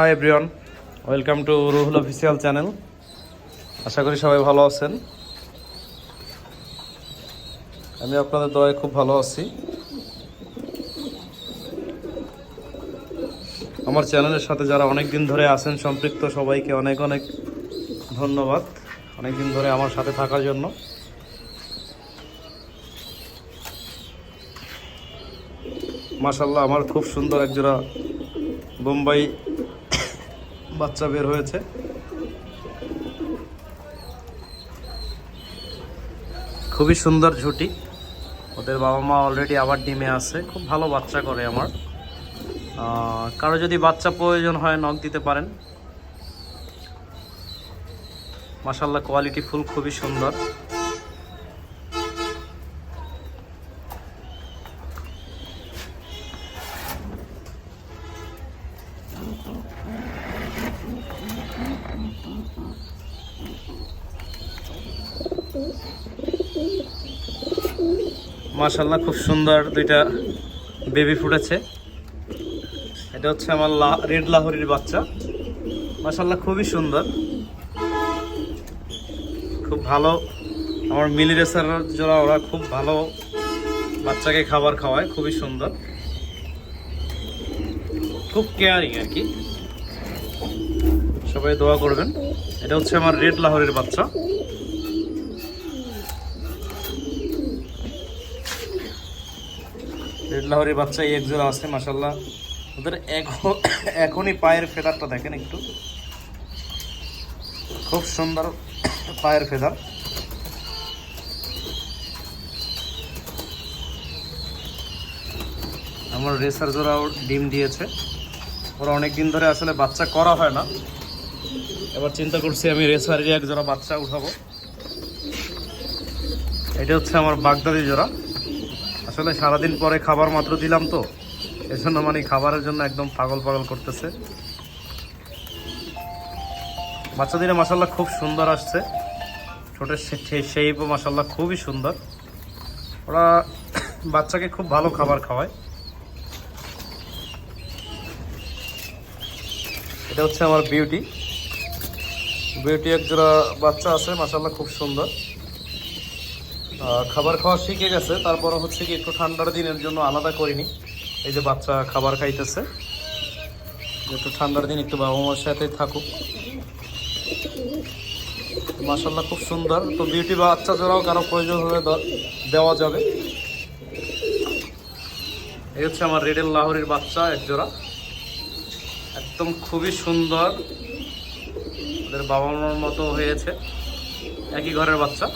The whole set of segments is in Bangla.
Hi everyone welcome to Ruhul official channel আশা করি সবাই ভালো আছেন। আমি আপনাদের দয়ে খুব ভালো আছি। আমার চ্যানেলের সাথে যারা অনেক দিন ধরে আছেন, সম্পৃক্ত সবাইকে অনেক অনেক ধন্যবাদ। অনেক দিন ধরে আমার সাথে থাকার জন্য। মাশাল্লাহ আমার খুব সুন্দর একজোড়া বোম্বাই বাচ্চা বের হয়েছে। খুবই সুন্দর ঝুটি। ওদের বাবা মা অলরেডি আবার ডিমে আছে। খুব ভালো বাচ্চা করে আমার। কারও যদি বাচ্চা প্রয়োজন হয় নখ দিতে পারেন। মাসাল্লাহ কোয়ালিটি ফুল খুবই সুন্দর। মাশাল্লাহ খুব সুন্দর দুইটা বেবি ফুটেছে এটা হচ্ছে আমার রেড লাহোরির বাচ্চা। মাশাল্লাহ খুবই সুন্দর। খুব ভালো, আমার মিলি রেসার যারা, ওরা খুব ভালো বাচ্চাকে খাবার খাওয়ায়, খুবই সুন্দর। খুব কেয়ারিং আর কি। সবাই দোয়া করবেন। এটা হচ্ছে আমার রেড লাহোরের বাচ্চা। লাহোরের বাচ্চা, এই একজোড়া আছে মাসাল্লাহ ওদের এখন এখনই পায়ের ফেদারটা দেখেন একটু। খুব সুন্দর পায়ের ফেদার। আমার রেসার জোড়াও ডিম দিয়েছে। ওরা অনেক দিন ধরে আসলে বাচ্চা করা হয় না। এবার চিন্তা করছি আমি রেসারেরই এক জোড়া বাচ্চা উঠাবো। এটা হচ্ছে আমার বাগদাদি জোড়া। আসলে সারাদিন পরে খাবার মাত্র দিলাম তো, এজন্য মানে খাবারের জন্য একদম পাগল পাগল করতেছে। বাচ্চাদের মাসাল্লাহ খুব সুন্দর আসছে। ছোটের শেপও মাসাল্লাহ খুবই সুন্দর। ওরা বাচ্চাকে খুব ভালো খাবার খাওয়ায়। এটা হচ্ছে আমার বিউটি। বিউটি এক জোড়া বাচ্চা আছে মাসাল্লাহ খুব সুন্দর। খাবার খাওয়া শিখে গেছে তারপরে হচ্ছে কি একটু ঠান্ডার দিনের জন্য আলাদা করিনি। এই যে বাচ্চা খাবার খাইতেছে একটু ঠান্ডার দিন একটু বাবা মার সাথে থাকুক। মাসাল্লাহ খুব সুন্দর। তো বিউটি বাচ্চা জোড়াও কারও প্রয়োজন হলে দেওয়া যাবে। এই হচ্ছে আমার রেডেল লাহোরের বাচ্চা, এক জোড়া। একদম খুবই সুন্দর। ওদের বাবা মার মতো হয়েছে। একই ঘরের বাচ্চা।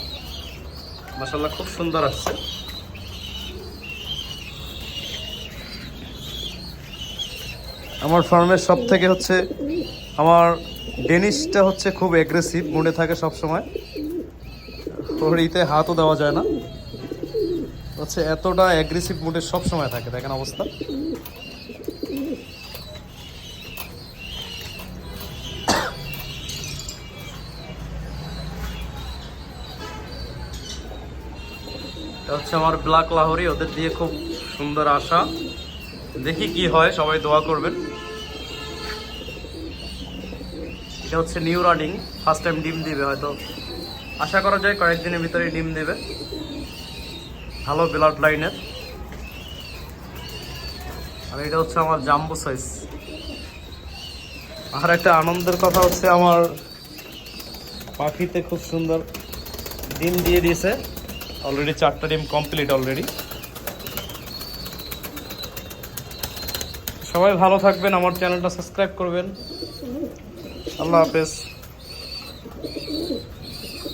মাসাল্লাহ খুব সুন্দর আসছে। আমার ফার্মের সব থেকে হচ্ছে আমার ডেনিশটা হচ্ছে খুব অ্যাগ্রেসিভ মুডে থাকে সব সময় ওর ইতে হাতও দেওয়া যায় না। হচ্ছে এতটা অ্যাগ্রেসিভ মুডে সব সময় থাকে, দেখেন অবস্থা। এটা হচ্ছে আমার ব্ল্যাক লাহরি, ওদের দিয়ে খুব সুন্দর আশা। দেখি কি হয়, সবাই দোয়া করবেন। এটা হচ্ছে নিউ রানিং ফার্স্ট টাইম ডিম দিবে হয়তো। আশা করা যায় কয়েকদিনের ভিতরে ডিম দেবে। ভালো ব্লাড লাইনের আর এটা হচ্ছে আমার জাম্বো সাইজ আর একটা আনন্দের কথা হচ্ছে আমার পাখিতে খুব সুন্দর ডিম দিয়ে দিয়েছে। অলরেডি চারটা ডিম কমপ্লিট অলরেডি সবাই ভালো থাকবেন আমার চ্যানেলটা সাবস্ক্রাইব করবেন। আল্লাহ হাফেজ।